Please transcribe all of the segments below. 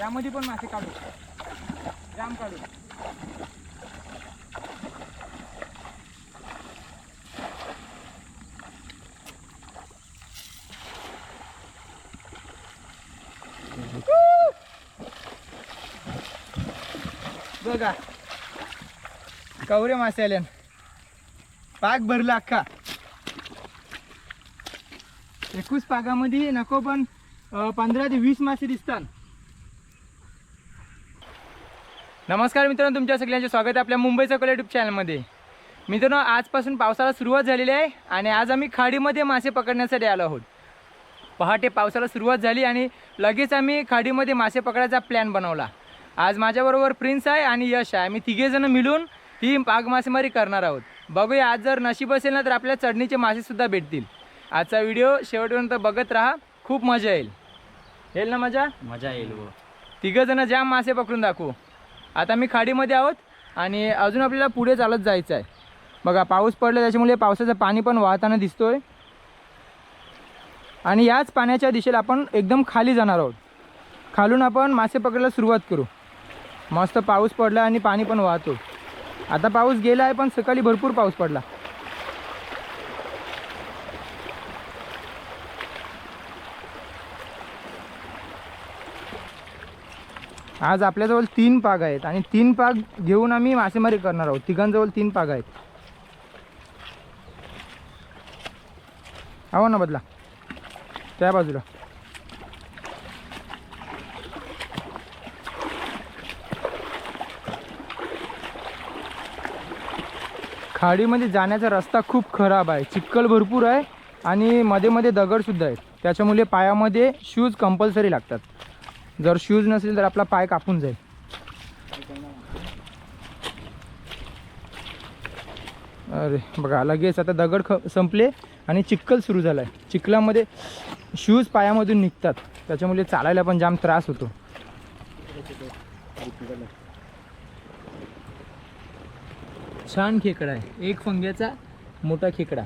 यामध्ये पण मासे काढू. जाम काढू. बघा. कवरे मासे आले. पाक भरला अख्खा. एकूच पागामध्ये नको पण पंधरा ते वीस मासे दिसतात. नमस्कार मित्रांनो तुमच्या सगळ्यांचे स्वागत आहे आपल्या मुंबईचा कला यूट्यूब चॅनलमध्ये मित्रांनो आजपासून पावसाला सुरुवात झालेली आहे आणि आज आम्ही खाडीमध्ये मासे पकडण्यासाठी आलो आहोत. पहाटे पावसाला सुरुवात झाली आणि लगेच आम्ही खाडीमध्ये मासे पकडायचा प्लॅन बनवला. आज माझ्याबरोबर प्रिन्स आहे आणि यश आहे. आम्ही तिघेजणं मिळून ही पाग मासेमारी करणार आहोत. बघूया आज जर नशीब असेल ना तर आपल्याला चढणीचे मासेसुद्धा भेटतील. आजचा व्हिडिओ शेवटपर्यंत बघत राहा. खूप मजा येईल. येईल ना मजा? मजा येईल व तिघंजणं जाम मासे पकडून दाखवू. आता मी खाडीमध्ये आहोत आणि अजून आपल्याला पुढे चालत जायचं आहे. बघा पाऊस पडला त्याच्यामुळे पावसाचं पाणी पण वाहताना दिसतोय. आणि याच पाण्याच्या दिशेला आपण एकदम खाली जाणार आहोत. खालून आपण मासे पकडायला सुरुवात करू. मस्त पाऊस पडला आणि पाणी पण वाहतो. आता पाऊस गेला आहे पण सकाळी भरपूर पाऊस पडला. आज आपल्याजवळ तीन पाग आहेत आणि तीन पाग घेऊन आम्ही मासेमारी करणार आहोत. तिघांजवळ तीन पाग आहेत. आहो ना बदला. त्या बाजूला. खाडीमध्ये जाण्याचा रस्ता खूप खराब आहे. चिक्कल भरपूर आहे आणि मध्ये मध्ये दगडसुद्धा आहेत. त्याच्यामुळे पायामध्ये शूज कंपल्सरी लागतात. जर शूज नसेल तर आपला पाय कापून जाईल. अरे बघा लगेच आता दगड ख संपले आणि चिखल सुरू झाला आहे चिखलामध्ये शूज पायामधून निघतात. त्याच्यामुळे चालायला पण जाम त्रास होतो. छान खेकडा आहे. एक फंग्याचा मोठा खेकडा.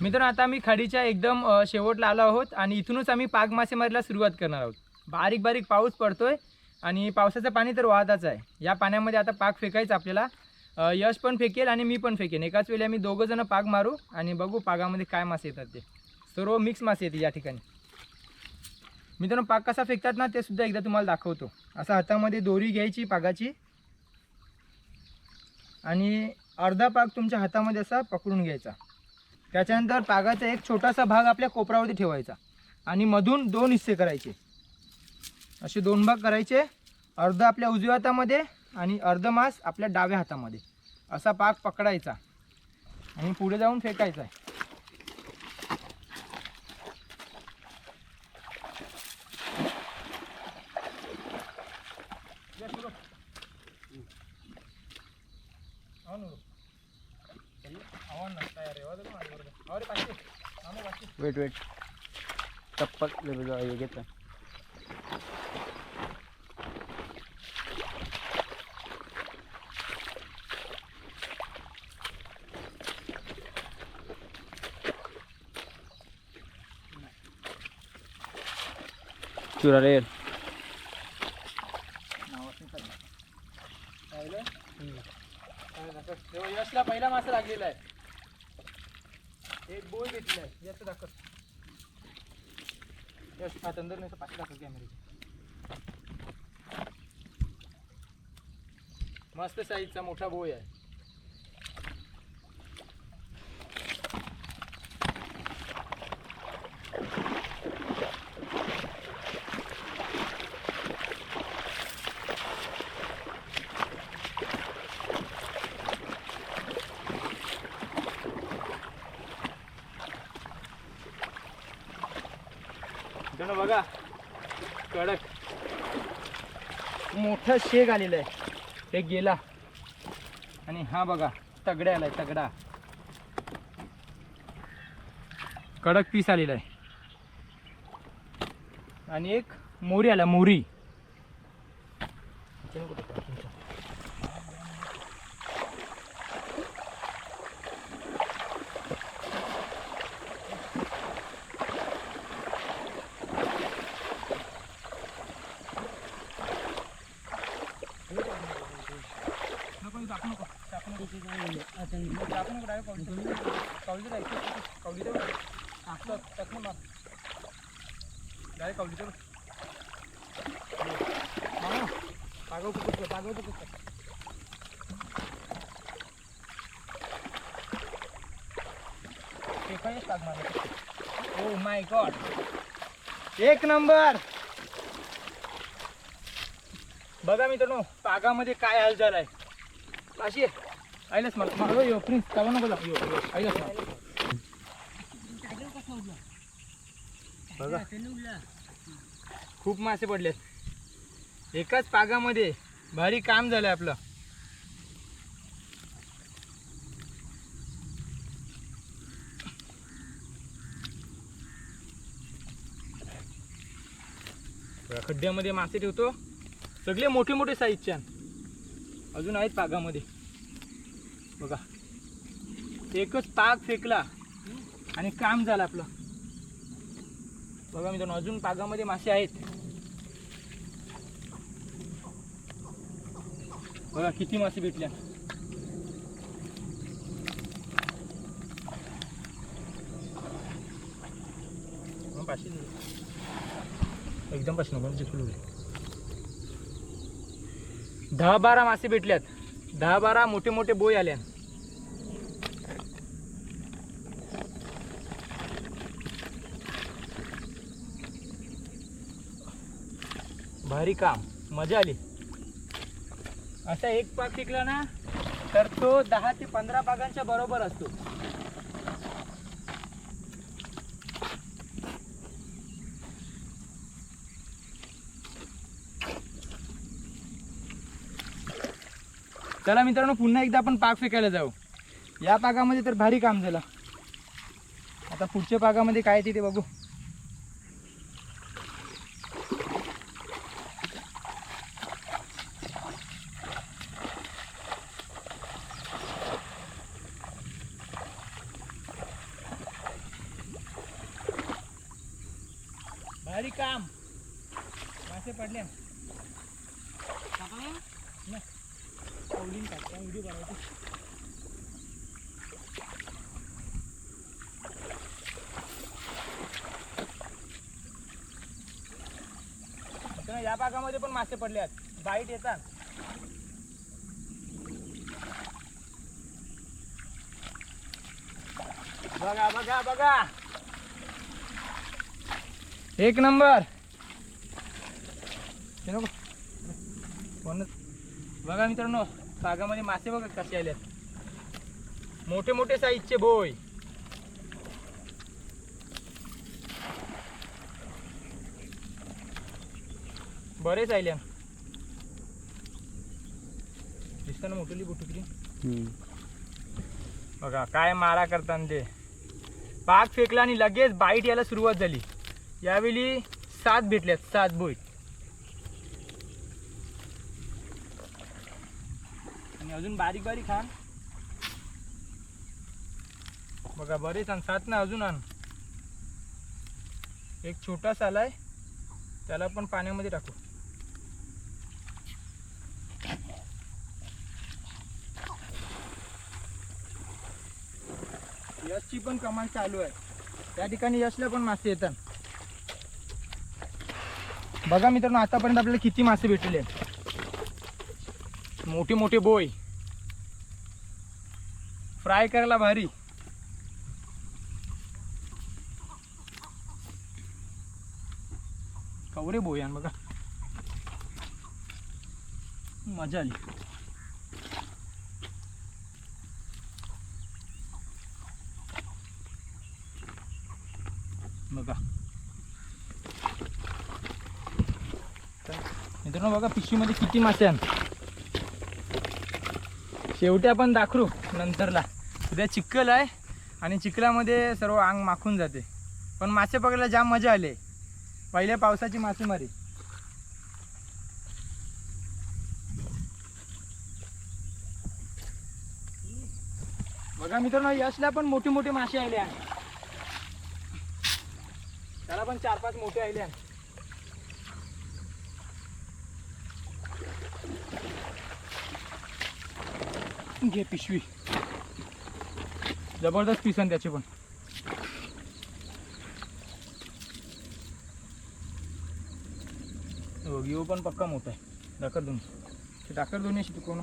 मित्रांनो आता आम्ही खाडीच्या एकदम शेवटला आलो आहोत आणि इथूनच आम्ही पाग मासेमारीला सुरुवात करणार आहोत. बारीक बारीक पाऊस पडतोय आणि पावसाचं पाणी तर वाहताच आहे. या पाण्यामध्ये आता पाक फेकायचं आपल्याला. यश पण फेकेल आणि मी पण फेकेन. एकाच वेळी आम्ही दोघं जण पाग मारू आणि बघू पागामध्ये काय मासे येतात ते. सर्व मिक्स मासे येते या ठिकाणी. मित्रांनो पाग कसा फेकतात ना ते सुद्धा एकदा तुम्हाला दाखवतो. असा हातामध्ये दोरी घ्यायची पागाची आणि अर्धा पाग तुमच्या हातामध्ये असा पकडून घ्यायचा. त्याच्यानंतर पागाचा एक छोटासा भाग आपल्या कोपरावरती ठेवायचा. आणि मधून दोन हिस्से करायचे. असे दोन भाग करायचे. अर्ध आपल्या उजव्या हातामध्ये आणि अर्ध मास आपल्या डाव्या हातामध्ये. असा पाग पकडायचा. आणि पुढे जाऊन फेकायचा आहे. वेट वेट चप्पल हे घेतलं चुरा रेल यशला पहिला मासा लागलेला आहे एक बोल घेतलाय जास्त दाखव यश हा तंदर पाच कॅमेरे मस्त साईजचा मोठा बोय आहे. कडक. मोठा शेग आलेला आहे. ते गेला. आणि हा बघा तगड्या आलाय तगडा. कडक पीस आलेला आहे. आणि एक मोरी आला मोरी. आपण डायरेक्ट कवलीचं कवलीचं डायरेक्ट कवलीचं मार डायरेक्ट कवलीचं मामा, पागव कुकुट पागव ओ माय गॉड एक नंबर. बघा मित्रांनो पागामध्ये काय हालचाल आहे? अशी आईलाच मला मागं यो प्रिन्स चालू नको जाऊ यो यो आईलाच खूप मासे पडलेत. एकाच पागामध्ये भारी काम झालंय आपलं. खड्ड्यामध्ये मासे ठेवतो. सगळे मोठे मोठे साईजच्या अजून आहेत पागामध्ये. बघा. एकच पाग फेकला आणि काम झालं आपलं. बघा मित्रांनो अजून पागामध्ये मासे आहेत. बघा किती मासे भेटल्या पाचशे. एकदम पाचशे नको जिंकलो दहा बारा मासे भेटल्यात. दहा बारा मोठे मोठे बोय आल्या. भारी काम. मजा आली. असा एक पाक पिकला ना तर तो दहा ते पंधरा पागांच्या बरोबर असतो. चला मित्रांनो पुन्हा एकदा आपण पाक फेकायला जाऊ. या पाकामध्ये तर भारी काम झालं. आता पुढच्या पाकामध्ये काय आहे ते बघू. भारी काम. मासे पडले. कवलीन काढता व्हिडिओ करायची मित्रांनो, या भागामध्ये पण मासे पडले आहेत. बाईट येतात. बघा बघा बघा. एक नंबर. कोण बघा मित्रांनो बागामध्ये मासे बघा कसे आलेत. मोठे मोठे साईजचे बोय बरेच आले दिसतं ना मोठली बोटुकली? बघा काय मारा करताना ते. पाक फेकला आणि लगेच बाईट यायला सुरुवात झाली. यावेळी सात भेटल्यात सात बोईट अजून बारीक बारीक आण बघा बरेच आण सात ना अजून आण एक छोटासा आलाय त्याला पण पाण्यामध्ये टाकू. यशची पण कमाल चालू आहे. त्या ठिकाणी यशला पण मासे येतात. बघा मित्रांनो आतापर्यंत आपल्याला किती मासे भेटले मोठे मोठे बोय. फ्राय करायला भारी. कवरे बोय बघा. मजा आली. बघा. मित्रांनो बघा पिशवीमध्ये किती मासे आहेत. शेवटी आपण दाखवू नंतरला. सध्या चिखल आहे आणि चिखलामध्ये सर्व अंग माखून जाते. पण मासे पकडायला जाम मजा आली. पहिल्या पावसाची मासेमारी. बघा मित्रांनो यशला पण मोठे मोठे मासे आले आहे. त्याला पण चार पाच मोठे आले आहे. घे पिशवी. जबरदस्त पिसन त्याचे पण. हो यो पण पक्का मोठा आहे. दाखर दोन ते दाखर दोन्ही अशी कोण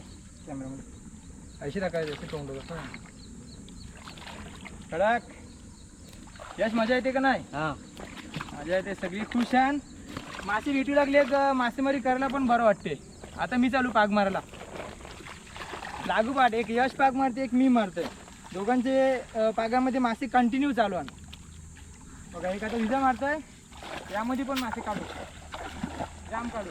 कॅमेरामध्ये अशी टाकायचे असे तोंड कडक. यश मजा येते का नाही? हा. मजा येते. सगळी खुश आहे मासे भेटू लागले का मासेमारी करायला पण बरं वाटते. आता मी चालू पाग मारायला. लागोपाठ एक यश पाग मारते एक मी मारतोय. दोघांचे पागामध्ये मासे कंटिन्यू चालू आहे. बघा एक आता विजा मारतोय. यामध्ये पण मासे काढू. जाम काढू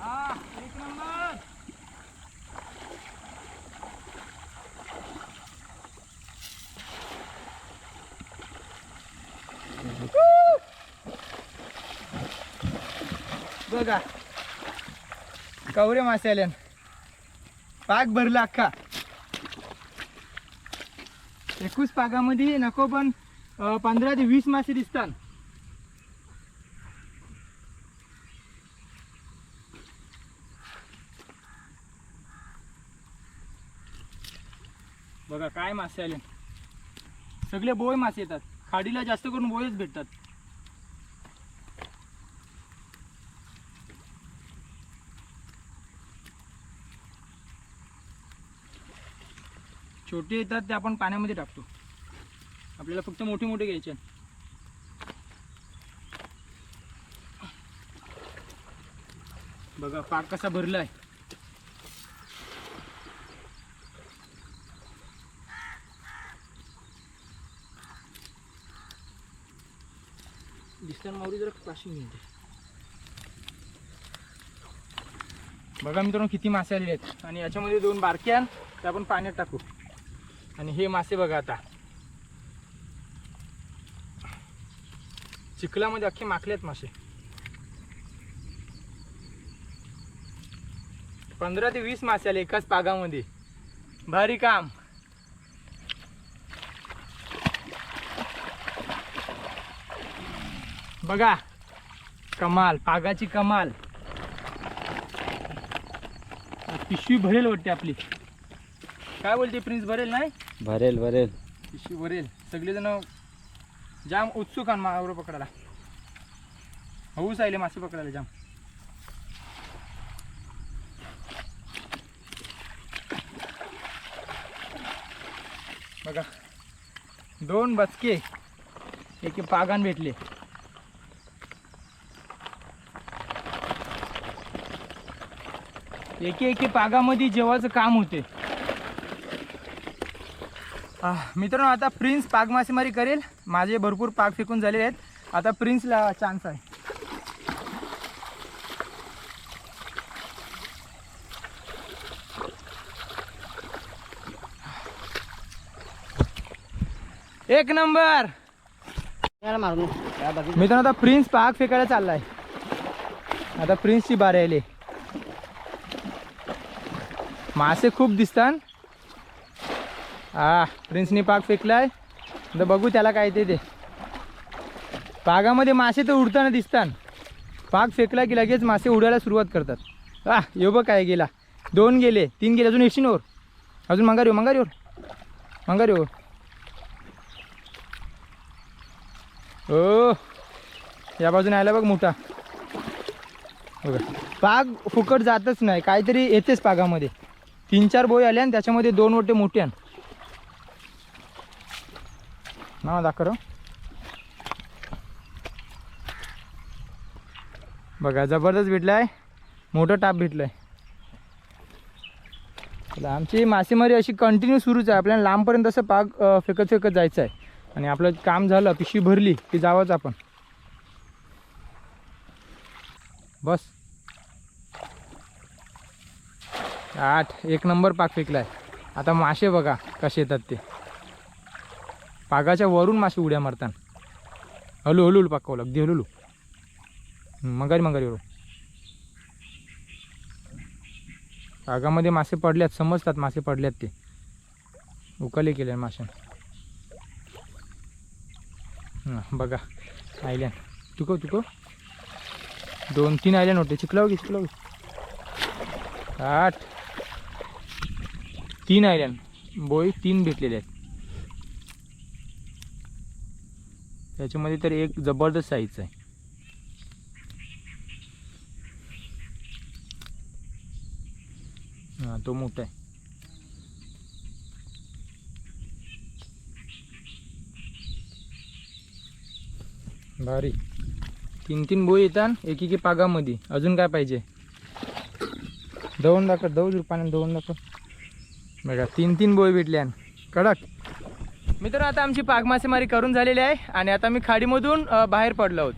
आ, एक नंबर बघा. कवरे मासे आल्यान पाक भरला अख्खा. एकूच पागामध्ये नको पण पंधरा ते वीस मासे दिसतात. बघा काय मासे आले सगळे बोय मासे येतात. खाडीला जास्त करून बोयच भेटतात. छोटे येतात ते आपण पाण्यामध्ये टाकतो. आपल्याला फक्त मोठे मोठे घ्यायचे बघा पाक कसा भरला आहे दिसताना मावरी जरा पाशी मिळते बघा मित्रांनो किती मासे आलेले आहेत. आणि याच्यामध्ये दोन बारक्या ते आपण पाण्यात टाकू. आणि हे मासे बघा आता. चिखलामध्ये अख्खे माखले आहेत मासे. पंधरा ते वीस मासे आले एकाच पागामध्ये. भारी काम. बघा कमाल पागाची कमाल. पिशवी भरेल वाटते आपली. काय बोलते प्रिन्स भरेल नाही? भरेल भरेल. पिशवी भरेल. सगळेजण जाम उत्सुक आहे मावर पकडायला. हऊस आले मासे पकडायला जाम. बघा दोन बचके एक पागान भेटले. एके एके पागामध्ये जेवायचं काम होते. मित्रांनो आता प्रिन्स पाग मासेमारी करेल. माझे भरपूर पाग फेकून झालेले आहेत. आता प्रिन्सला चान्स आहे. एक नंबर! मित्रांनो आता प्रिन्स पाग फेकायला चाललाय. आता प्रिन्सची बारी आली. मासे खूप दिसतात. हा प्रिन्सनी पाक फेकलाय. तर बघू त्याला काय ते ते पागामध्ये मासे तर उडताना दिसतात पाक फेकला की लगेच मासे उडायला सुरुवात करतात. हा यो बघ काय गेला. दोन गेले तीन गेले. अजून येशील अजून मंगार येऊ मंगार येऊ मंगार येऊ हो, हो. हो. या बाजून आला बघ मोठा. बघा. पाग फुकट जातच नाही. काहीतरी येतेच पागामध्ये. तीन चार बोय आले आणि त्याच्यामध्ये दोन मोठे मोठे आण ना दाखव बघा जबरदस्त भेटलाय. मोठं टाप भेटलं चला, आमची मासेमारी अशी कंटिन्यू सुरूच आहे. आपल्याला लांबपर्यंत असं पाग फेकत फेकत जायचं आहे आणि आपलं काम झालं पिशवी भरली की जावंच आपण. बस. आठ एक नंबर पाक फेकला आहे आता मासे बघा कसे येतात ते. पागाच्या वरून मासे उड्या मारतात हलू हलू पाकवलं. अगदी हलू मंगारी मंगारी बरोबर पागामध्ये मासे पडल्यात समजतात मासे पडल्यात ते. उकाले केले माशान. बघा आयल्यान. चुकव चुकव दोन तीन आयल्यान होते. चिकलाव घे चिकलाव घे. आठ. तीन आयल्यान. बोई तीन भेटलेले आहेत. त्याच्यामध्ये तर एक जबरदस्त साईज आहे. हां तो मोठा आहे. भारी. तीन तीन बोई येतात एक एक पागामध्ये. अजून काय पाहिजे? दवून दाखव दव पाण्यात दवून दाखव. बघा तीन तीन बोई भेटल्या कडक. मित्रांनो आता आमची पाग मासेमारी करून झालेली आहे आणि आता मी खाडीमधून बाहेर पडलो आहोत.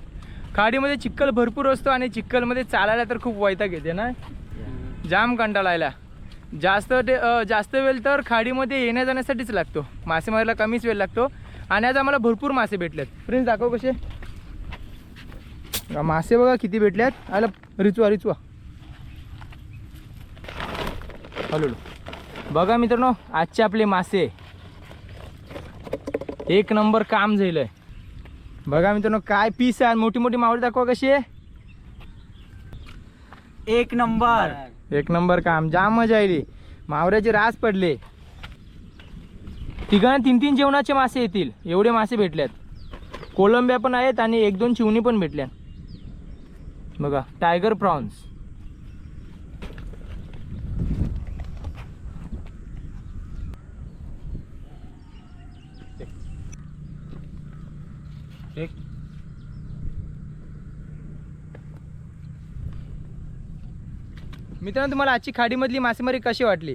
खाडीमध्ये चिखल भरपूर असतो आणि चिखलमध्ये चालायला तर खूप वैताग येते ना? जाम कंटाळायला जास्त ते जास्त वेळ तर खाडीमध्ये येण्या जाण्यासाठीच लागतो. मासेमारीला कमीच वेळ लागतो. आणि आज आम्हाला भरपूर मासे भेटलेत. फ्रेंड्स दाखव कसे? मासे बघा किती भेटल्यात आला रिचवा रिचवा. हॅलो. बघा मित्रांनो आजचे आपले मासे. एक नंबर काम झालंय. बघा मित्रांनो काय पीस आहे मोठी मोठी मावळी दाखवा कशी आहे. एक नंबर. एक नंबर काम जाम मजा आली. मावऱ्याचे रास पडले. तिघांना तीन तीन जेवणाचे मासे येतील एवढे मासे भेटल्यात. कोलंब्या पण आहेत आणि एक दोन चिवणी पण भेटल्या बघा टायगर प्रॉन्स एक. मित्रांनो तुम्हाला आजची खाडीमधली मासेमारी कशी वाटली?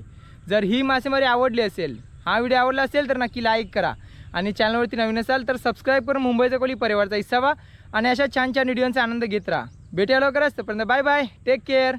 जर ही मासेमारी आवडली असेल हा व्हिडिओ आवडला असेल तर नक्की लाईक करा. आणि चॅनलवरती नवीन असाल तर सबस्क्राईब करून मुंबईचा कोली परिवारचा हिस्सा व्हा. आणि अशा छान छान व्हिडिओचा आनंद घेत राहा. भेटूया लवकरच. तोपर्यंत बाय बाय टेक केअर